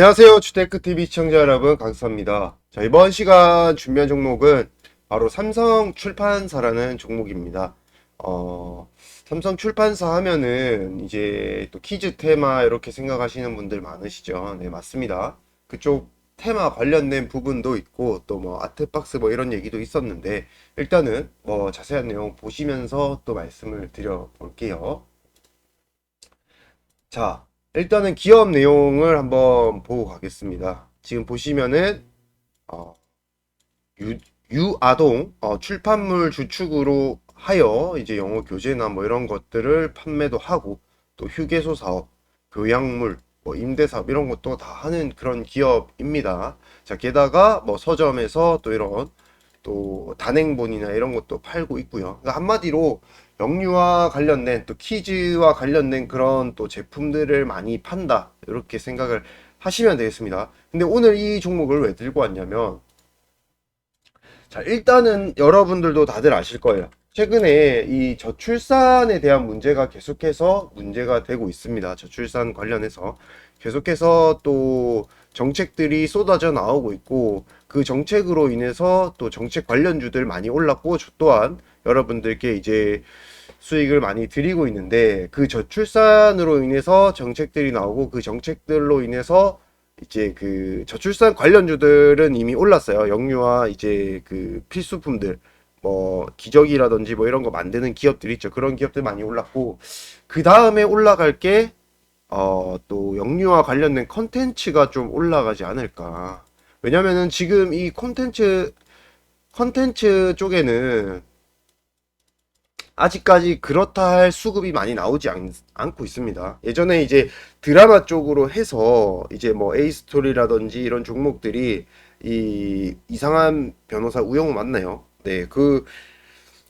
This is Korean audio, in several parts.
안녕하세요. 주테크TV 시청자 여러분, 강수입니다. 자, 이번 시간 준비한 종목은 바로 삼성 출판사라는 종목입니다. 어, 삼성 출판사 하면은 이제 또 키즈 테마 이렇게 생각하시는 분들 많으시죠? 네, 맞습니다. 그쪽 테마 관련된 부분도 있고 또 뭐 아트박스 뭐 이런 얘기도 있었는데 일단은 뭐 자세한 내용 보시면서 또 말씀을 드려 볼게요. 자, 일단은 기업 내용을 한번 보고 가겠습니다. 지금 보시면은 어, 유, 유아동 어, 출판물 주축으로 하여 이제 영어 교재나 뭐 이런 것들을 판매도 하고 또 휴게소 사업, 교양물, 뭐 임대 사업 이런 것도 다 하는 그런 기업입니다. 자, 게다가 뭐 서점에서 또 이런 또 단행본이나 이런 것도 팔고 있고요. 그러니까 한마디로 영유아 관련된 또 키즈와 관련된 그런 또 제품들을 많이 판다. 이렇게 생각을 하시면 되겠습니다. 근데 오늘 이 종목을 왜 들고 왔냐면 자, 일단은 여러분들도 다들 아실 거예요. 최근에 이 저출산에 대한 문제가 계속해서 문제가 되고 있습니다. 저출산 관련해서 계속해서 또 정책들이 쏟아져 나오고 있고 그 정책으로 인해서 또 정책 관련주들 많이 올랐고 저 또한 여러분들께 이제 수익을 많이 드리고 있는데 그 저출산으로 인해서 정책들이 나오고 그 정책들로 인해서 이제 그 저출산 관련주들은 이미 올랐어요. 영유아 이제 그 필수품들 뭐 기저귀라든지 뭐 이런 거 만드는 기업들 있죠. 그런 기업들 많이 올랐고 그 다음에 올라갈 게 어, 또 영유아 관련된 컨텐츠가 좀 올라가지 않을까. 왜냐면은 지금 이 콘텐츠 컨텐츠 쪽에는 아직까지 그렇다 할 수급이 많이 나오지 않, 않고 있습니다. 예전에 이제 드라마 쪽으로 해서 이제 뭐 에이스토리라든지 이런 종목들이 이 이상한 변호사 우영우 맞나요? 네, 그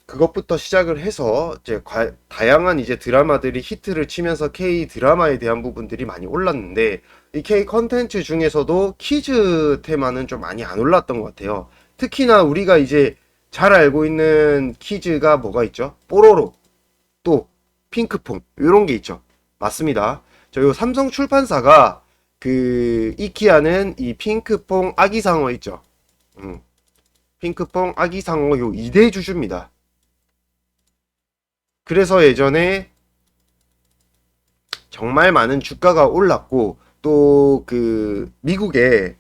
그것부터 시작을 해서 이제 과- 다양한 이제 드라마들이 히트를 치면서 K 드라마에 대한 부분들이 많이 올랐는데 이 K 컨텐츠 중에서도 키즈 테마는 좀 많이 안 올랐던 것 같아요. 특히나 우리가 이제 잘 알고 있는 키즈가 뭐가 있죠? 뽀로로, 또 핑크퐁 이런 게 있죠. 맞습니다. 저희 삼성 출판사가 그 이키아는 이 핑크퐁 아기상어 있죠. 음. 핑크퐁 아기상어 요 2대 주주입니다. 그래서 예전에 정말 많은 주가가 올랐고 또 그 미국의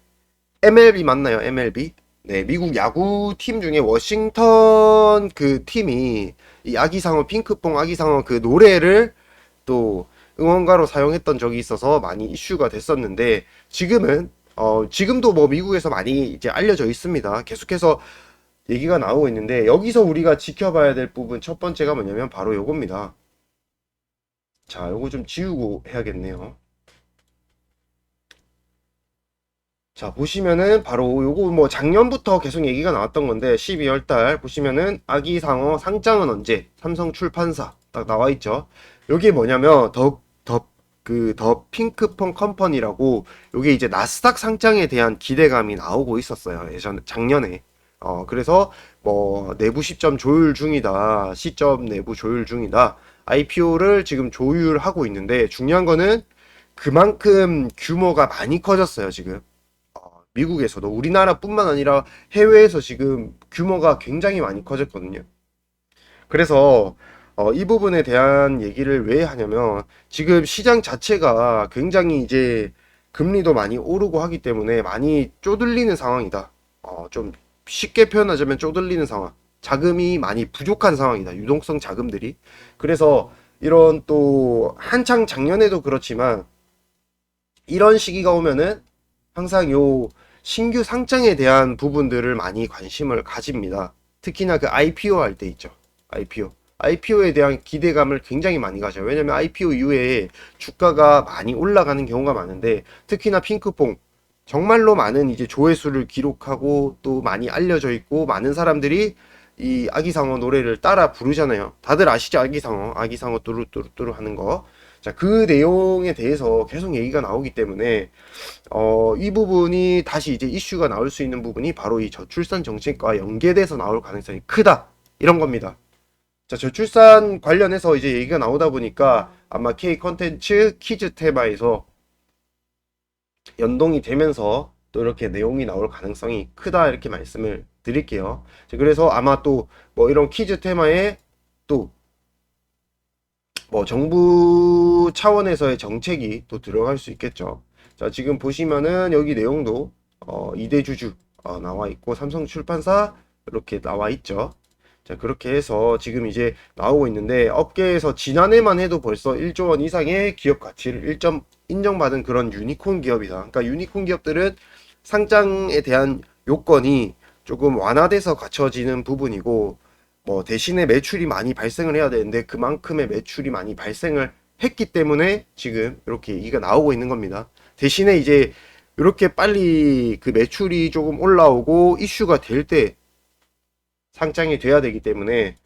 MLB 맞나요? MLB? 네, 미국 야구 팀 중에 워싱턴 그 팀이 이 아기상어 핑크퐁 아기상어 그 노래를 또 응원가로 사용했던 적이 있어서 많이 이슈가 됐었는데 지금은 어 지금도 뭐 미국에서 많이 이제 알려져 있습니다. 계속해서 얘기가 나오고 있는데 여기서 우리가 지켜봐야 될 부분 첫 번째가 뭐냐면 바로 요겁니다. 자, 요거 좀 지우고 해야겠네요. 자, 보시면은 바로 요거 뭐 작년부터 계속 얘기가 나왔던 건데 12월 달 보시면은 아기 상어 상장은 언제? 삼성 출판사 딱 나와 있죠. 요게 뭐냐면 더더그더 핑크퐁 컴퍼니라고 요게 이제 나스닥 상장에 대한 기대감이 나오고 있었어요. 예전 작년에. 어, 그래서 뭐 내부 시점 조율 중이다. 시점 내부 조율 중이다. IPO를 지금 조율하고 있는데 중요한 거는 그만큼 규모가 많이 커졌어요, 지금. 어, 미국에서도 우리나라뿐만 아니라 해외에서 지금 규모가 굉장히 많이 커졌거든요. 그래서 어, 이 부분에 대한 얘기를 왜 하냐면 지금 시장 자체가 굉장히 이제 금리도 많이 오르고 하기 때문에 많이 쪼들리는 상황이다. 어, 좀 쉽게 표현하자면 쪼들리는 상황. 자금이 많이 부족한 상황이다. 유동성 자금들이. 그래서 이런 또 한창 작년에도 그렇지만 이런 시기가 오면은 항상 요 신규 상장에 대한 부분들을 많이 관심을 가집니다. 특히나 그 IPO 할 때 있죠. IPO. IPO에 대한 기대감을 굉장히 많이 가져요. 왜냐면 IPO 이후에 주가가 많이 올라가는 경우가 많은데 특히나 핑크퐁 정말로 많은 이제 조회수를 기록하고 또 많이 알려져 있고 많은 사람들이 이 아기상어 노래를 따라 부르잖아요. 다들 아시죠? 아기상어, 아기상어 뚜루뚜루뚜루 하는 거. 자, 그 내용에 대해서 계속 얘기가 나오기 때문에 어, 이 부분이 다시 이제 이슈가 나올 수 있는 부분이 바로 이 저출산 정책과 연계돼서 나올 가능성이 크다. 이런 겁니다. 자, 저출산 관련해서 이제 얘기가 나오다 보니까 아마 K 컨텐츠 키즈 테마에서 연동이 되면서 또 이렇게 내용이 나올 가능성이 크다 이렇게 말씀을 드릴게요. 자, 그래서 아마 또 뭐 이런 퀴즈 테마에 또 뭐 정부 차원에서의 정책이 또 들어갈 수 있겠죠. 자, 지금 보시면은 여기 내용도 어, 이대주주 어, 나와 있고 삼성 출판사 이렇게 나와 있죠. 자, 그렇게 해서 지금 이제 나오고 있는데 업계에서 지난해만 해도 벌써 1조 원 이상의 기업 가치를 1점 인정받은 그런 유니콘 기업이다. 그러니까 유니콘 기업들은 상장에 대한 요건이 조금 완화돼서 갖춰지는 부분이고 뭐 대신에 매출이 많이 발생을 해야 되는데 그만큼의 매출이 많이 발생을 했기 때문에 지금 이렇게 얘기가 나오고 있는 겁니다. 대신에 이제 이렇게 빨리 그 매출이 조금 올라오고 이슈가 될 때 상장이 돼야 되기 때문에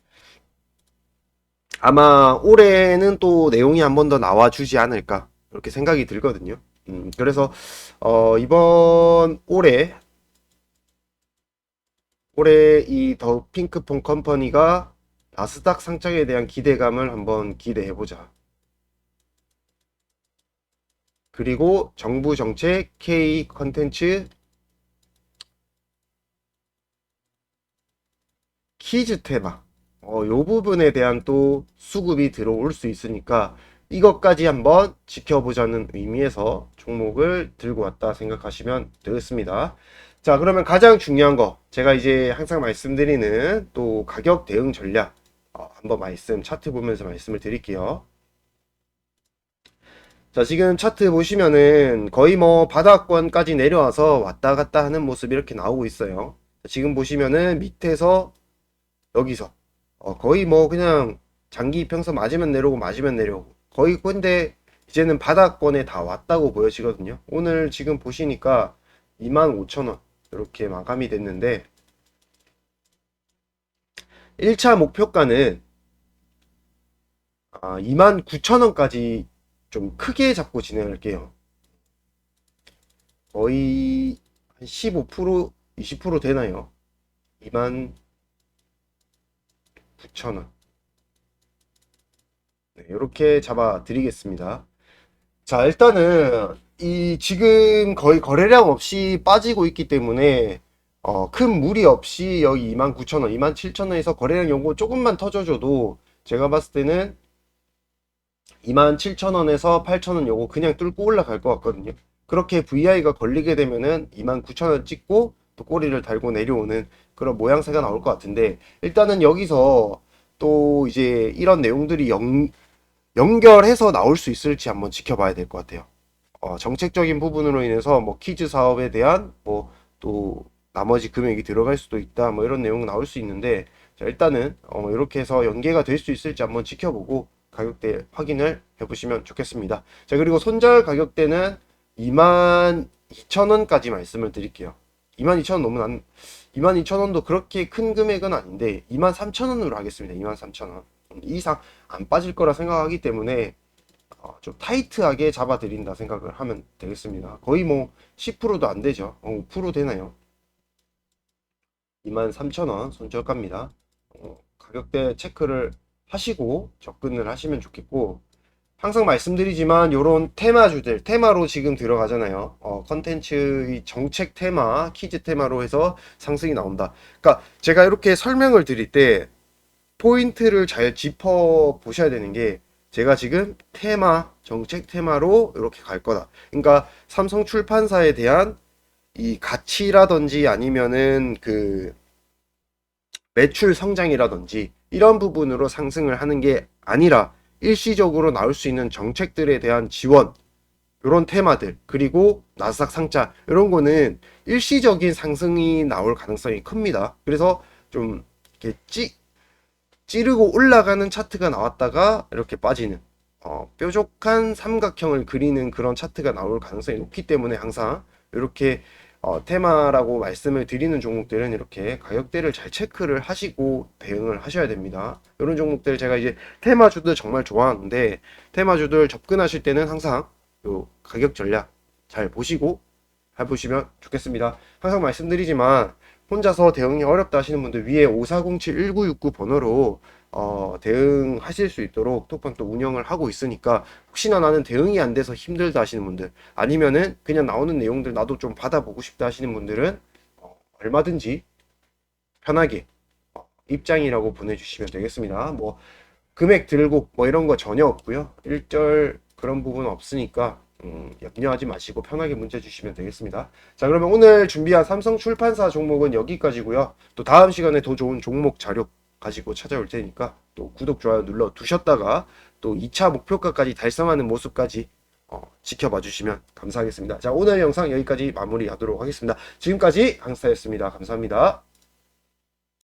아마 올해는 또 내용이 한 번 더 나와주지 않을까 이렇게 생각이 들거든요. 음, 그래서 어, 이번 올해 올해 이 더 핑크폰 컴퍼니가 나스닥 상장에 대한 기대감을 한번 기대해 보자. 그리고 정부 정책 K 컨텐츠 키즈 테마 어, 요 부분에 대한 또 수급이 들어올 수 있으니까 이것까지 한번 지켜보자는 의미에서 종목을 들고 왔다 생각하시면 되겠습니다. 자, 그러면 가장 중요한 거 제가 이제 항상 말씀드리는 또 가격 대응 전략 어, 한번 말씀 차트 보면서 말씀을 드릴게요. 자, 지금 차트 보시면은 거의 뭐 바닥권까지 내려와서 왔다 갔다 하는 모습이 이렇게 나오고 있어요. 지금 보시면은 밑에서 여기서 어, 거의 뭐 그냥 장기 이평선 맞으면 내려오고 맞으면 내려오고 거의 근데 이제는 바닥권에 다 왔다고 보여지거든요. 오늘 지금 보시니까 25,000원 이렇게 마감이 됐는데 1차 목표가는 아, 29,000원까지 좀 크게 잡고 진행할게요. 거의 한 15%, 20% 되나요? 2만 9,000원. 네, 이렇게 잡아 드리겠습니다. 자, 일단은 이 지금 거의 거래량 없이 빠지고 있기 때문에 어, 큰 무리 없이 여기 29,000원, 27,000원에서 거래량 요거 조금만 터져줘도 제가 봤을 때는 27,000원에서 8,000원 요거 그냥 뚫고 올라갈 것 같거든요. 그렇게 VI가 걸리게 되면은 29,000원 찍고 또 꼬리를 달고 내려오는 그런 모양새가 나올 것 같은데 일단은 여기서 또 이제 이런 내용들이 연, 연결해서 나올 수 있을지 한번 지켜봐야 될 것 같아요. 어, 정책적인 부분으로 인해서 뭐 키즈 사업에 대한 뭐 또 나머지 금액이 들어갈 수도 있다 뭐 이런 내용 나올 수 있는데 자, 일단은 어, 이렇게 해서 연계가 될 수 있을지 한번 지켜보고 가격대 확인을 해보시면 좋겠습니다. 자 그리고 손절 가격대는 22,000원까지 말씀을 드릴게요. 22,000원 너무 난 22,000원도 그렇게 큰 금액은 아닌데 23,000원으로 하겠습니다. 23,000원 이상 안 빠질 거라 생각하기 때문에 어, 좀 타이트하게 잡아드린다 생각을 하면 되겠습니다. 거의 뭐 10%도 안 되죠. 어, 5% 되나요? 23,000원 손절가입니다. 어, 가격대 체크를 하시고 접근을 하시면 좋겠고 항상 말씀드리지만 이런 테마주들 테마로 지금 들어가잖아요. 어, 컨텐츠의 정책 테마, 키즈 테마로 해서 상승이 나온다. 그러니까 제가 이렇게 설명을 드릴 때 포인트를 잘 짚어 보셔야 되는 게 제가 지금 테마, 정책 테마로 이렇게 갈 거다. 그러니까 삼성 출판사에 대한 이 가치라든지 아니면은 그 매출 성장이라든지 이런 부분으로 상승을 하는 게 아니라 일시적으로 나올 수 있는 정책들에 대한 지원 이런 테마들 그리고 나스닥 상자 이런 거는 일시적인 상승이 나올 가능성이 큽니다. 그래서 좀 이렇게 찌 찌르고 올라가는 차트가 나왔다가 이렇게 빠지는 어, 뾰족한 삼각형을 그리는 그런 차트가 나올 가능성이 높기 때문에 항상 이렇게 어, 테마라고 말씀을 드리는 종목들은 이렇게 가격대를 잘 체크를 하시고 대응을 하셔야 됩니다. 이런 종목들 제가 이제 테마주들 정말 좋아하는데 테마주들 접근하실 때는 항상 요 가격 전략 잘 보시고 해보시면 좋겠습니다. 항상 말씀드리지만 혼자서 대응이 어렵다 하시는 분들 위에 5407-1969 번호로 어, 대응하실 수 있도록 톡방 또 운영을 하고 있으니까 혹시나 나는 대응이 안 돼서 힘들다 하시는 분들 아니면은 그냥 나오는 내용들 나도 좀 받아보고 싶다 하시는 분들은 어, 얼마든지 편하게 어, 입장이라고 보내주시면 되겠습니다. 뭐 금액 들고 뭐 이런 거 전혀 없고요. 일절 그런 부분 없으니까 음, 염려하지 마시고 편하게 문제 주시면 되겠습니다. 자 그러면 오늘 준비한 삼성 출판사 종목은 여기까지고요. 또 다음 시간에 더 좋은 종목 자료 가지고 찾아올 테니까 또 구독 좋아요 눌러 두셨다가 또 2차 목표가까지 달성하는 모습까지 어, 지켜봐 주시면 감사하겠습니다. 자 오늘 영상 여기까지 마무리하도록 하겠습니다. 지금까지 강스타였습니다. 감사합니다.